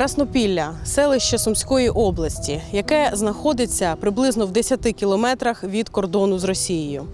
Краснопілля селище Сумської області, яке знаходиться приблизно в 10 кілометрах від кордону з Росією.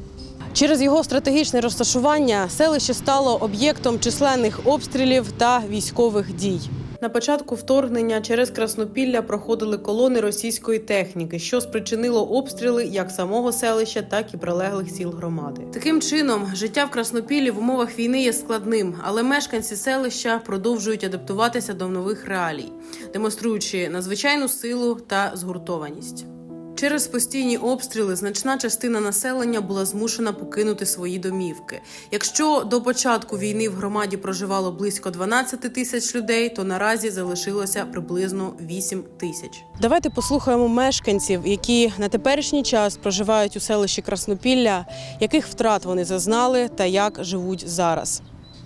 Через його стратегічне розташування селище стало об'єктом численних обстрілів та військових дій. На початку вторгнення через Краснопілля проходили колони російської техніки, що спричинило обстріли як самого селища, так і прилеглих сіл громади. Таким чином, життя в Краснопіллі в умовах війни є складним, але мешканці селища продовжують адаптуватися до нових реалій, демонструючи надзвичайну силу та згуртованість. Через постійні обстріли значна частина населення була змушена покинути свої домівки. Якщо до початку війни в громаді проживало близько 12 тисяч людей, то наразі залишилося приблизно 8 тисяч. Давайте послухаємо мешканців, які на теперішній час проживають у селищі Краснопілля, яких втрат вони зазнали та як живуть зараз.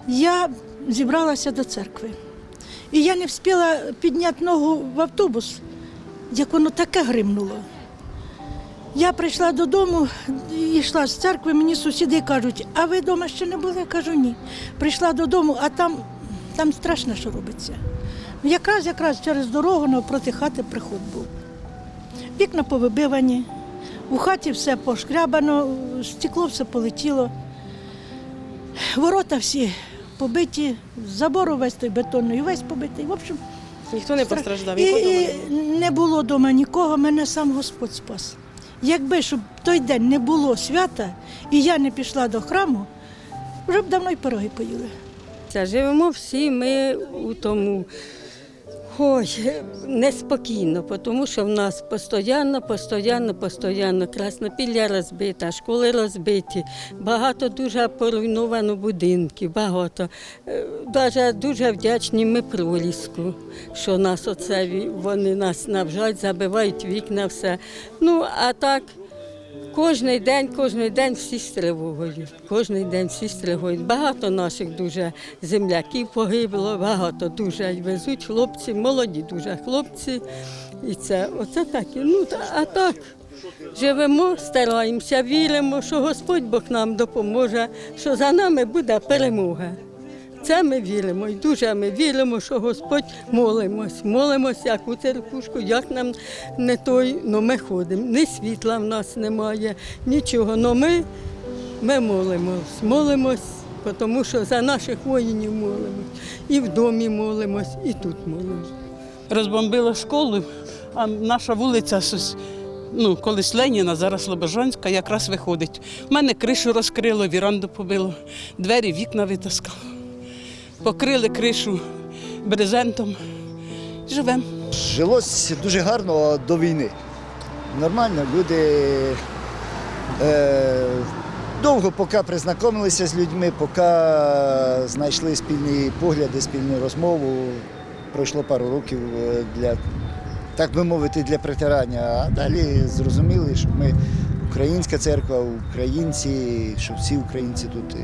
Я зібралася до церкви. І я не встигла підняти ногу в автобус, як воно таке гримнуло. Я прийшла додому, йшла з церкви, мені сусіди кажуть, а ви вдома ще не були? Я кажу, ні. Прийшла додому, а там, там страшно, що робиться. Ну, Якраз якраз через дорогу навпроти хати приход був. Вікна повибивані, у хаті все пошкрябано, стекло все полетіло. Ворота всі побиті, забор увесь той бетонний, увесь побитий. В общем, Ніхто не Стра- постраждав. і, і не було вдома нікого, мене сам Господь спас. Якби щоб той день не було свята, і я не пішла до храму, вже б давно й пироги поїли. Це Живемо всі ми у тому ой, неспокійно, тому що в нас постійно, постійно, постійно краснопілля розбита, школи розбиті, багато дуже поруйновано будинків, багато. Навіть дуже вдячні ми проліску, що нас оце вони нас навжать, забивають вікна, все. Ну, а так. Кожний день, кожний день всі з. Кожний день всі з. Багато наших дуже земляків погибло, багато дуже везуть хлопці, молоді дуже хлопці. І це оце так. Ну а так живемо, стараємося, віримо, що Господь Бог нам допоможе, що за нами буде перемога. Це ми віримо, і дуже ми віримо, що Господь молимось, молимось, як у церквушку, як нам не той, ну ми ходимо. Ні світла в нас немає, нічого. Ну ми, ми молимось, молимось, тому що за наших воїнів молимось. І в домі молимось, і тут молимось. розбомбило школу, а наша вулиця ну, колись Леніна, зараз Слобожанська, якраз виходить. У мене кришу розкрило, віранду побило, двері, вікна витаскало. Покрили кришу брезентом. Живемо. Жилось дуже гарно до війни. Нормально, люди е, довго поки признайомилися з людьми, поки знайшли спільні погляди, спільну розмову. Пройшло пару років е, для, так би мовити, для притирання. А далі зрозуміли, що ми українська церква, українці, що всі українці тут.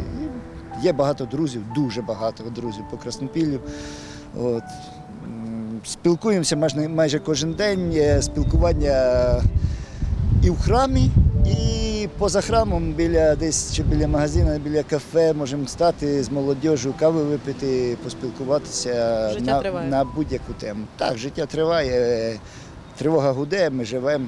Є багато друзів, дуже багато друзів по Краснопіллю. От. Спілкуємося майже, майже кожен день. Є Спілкування і в храмі, і поза храмом, біля десь чи біля магазину, біля кафе, можемо стати з молодіжю, кави випити, поспілкуватися Життя на, на будь-яку тему. Так, життя триває, тривога гуде, ми живемо.